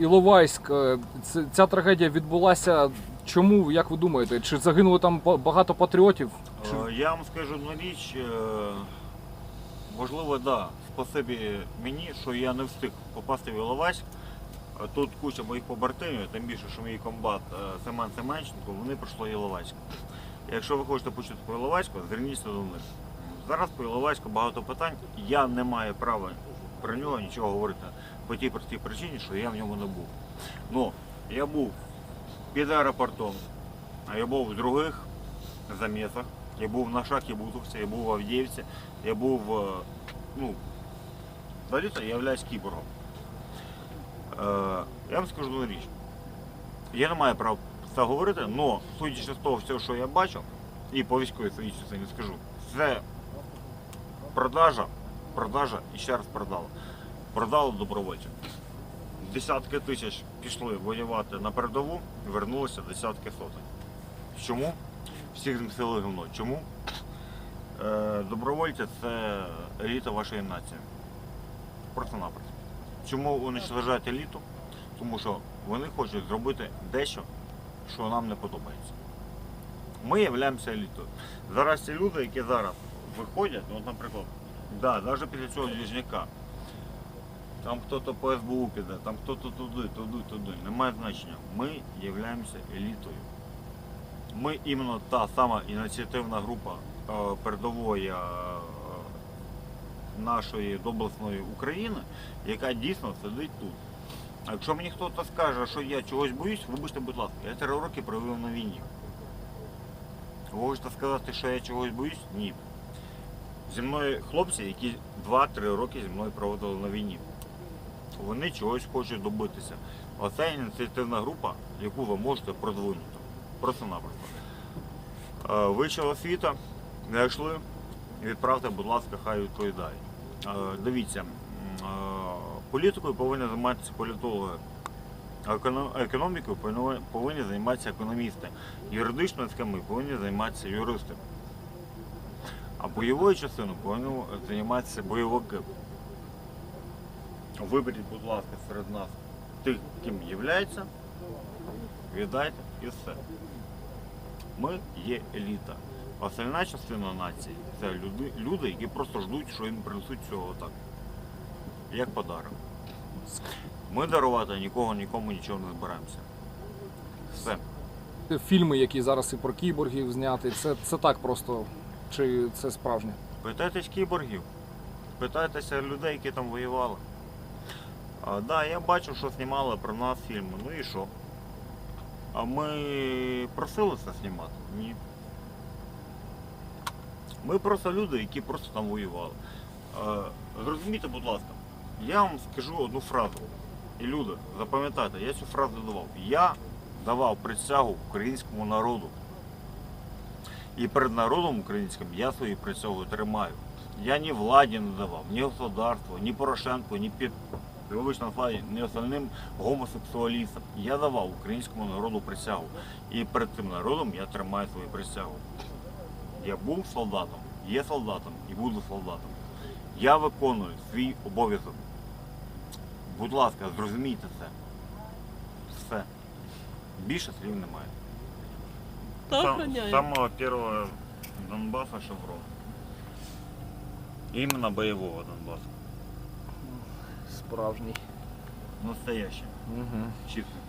Іловайськ, е, ця трагедія відбулася. Чому, як ви думаєте? Чи загинуло там ба- багато патріотів? Чи... Е, Я вам скажу одну річ. е, Можливо, да, спасибі мені, що я не встиг попасти в Іловайськ. Тут куча моїх побратимів, тим більше, що мій комбат Семен Семенченко, вони пройшли Іловайськ. Якщо ви хочете почути по Іловайську, зверніться до них. Зараз по Іловайську багато питань. Я не маю права про нього нічого говорити по тій простій причині, що я в ньому не був. Ну, я був під аеропортом, я був в других замісах. Я був на шахті Бутовці, я був в Авдіївці, я був, е, ну, взагалі-то я являюсь кіборгом. Е, я вам скажу одну річ. Я не маю права це говорити, але судячи з того всього, що я бачив, і по військовій своїй частині скажу, це продажа, продажа і ще раз продала. Продала добровольців. Десятки тисяч пішли воювати на передову, вернулося десятки сотень. Чому? Всіх змістили гівно. Чому? Е, добровольці це еліта вашої нації. Просто-напросто. Чому вони вважають еліту? Тому що вони хочуть зробити дещо, що нам не подобається. Ми являємося елітою. Зараз ці люди, які зараз виходять, от, наприклад, да, навіть після цього двіжняка, там хто-то по СБУ піде, там хто-то туди, туди, туди. Немає значення. Ми являємося елітою. Ми іменно та сама ініціативна група е, передової е, нашої доблесної України, яка дійсно сидить тут. Якщо мені хтось скаже, що я чогось боюсь, вибачте, будь ласка, я три роки провів на війні. Ви можете сказати, що я чогось боюсь? Ні. Зі мною хлопці, які 2-3 роки зі мною проводили на війні. Вони чогось хочуть добитися. Оце ініціативна група, яку ви можете продвинути. Просто-напросто. Е, Вища освіта, знайшли, відправте, будь ласка, хай відповідають. Е, Дивіться, е, політикою повинні займатися політологи. Економікою повинні займатися економісти. Юридичною схемою повинні займатися юристи. А бойовою частиною повинні займатися бойовики. Виберіть, будь ласка, серед нас тих, ким являється, віддайте і все. Ми є еліта. Остальна частина нації це люди, люди, які просто ждуть, що їм принесуть цього так. Як подарок. Ми дарувати нікого нікому нічого не збираємося. Все. Фільми, які зараз і про кіборгів зняти, це, це так просто. Чи це справжнє? Питайтесь кіборгів, питайтеся людей, які там воювали. А, да, я бачив, що знімали про нас фільми. Ну і що? А ми просили це знімати? Ні. Ми просто люди, які просто там воювали. Зрозумійте, будь ласка, я вам скажу одну фразу. І люди, запам'ятайте, я цю фразу давав. Я давав присягу українському народу. І перед народом українським я свою присягу тримаю. Я ні владі не давав, ні государству, ні Порошенку, ні під вибачте на слові, ні остальним гомосексуалістам. Я давав українському народу присягу. І перед цим народом я тримаю свою присягу. Я був солдатом, є солдатом і буду солдатом. Я виконую свій обов'язок. Будь ласка, зрозумійте це. Все. Більше слів немає. С самого первого Донбасса Шеврон. Именно боевого Донбасса. Справжній. Настоящий. Угу. Чистый.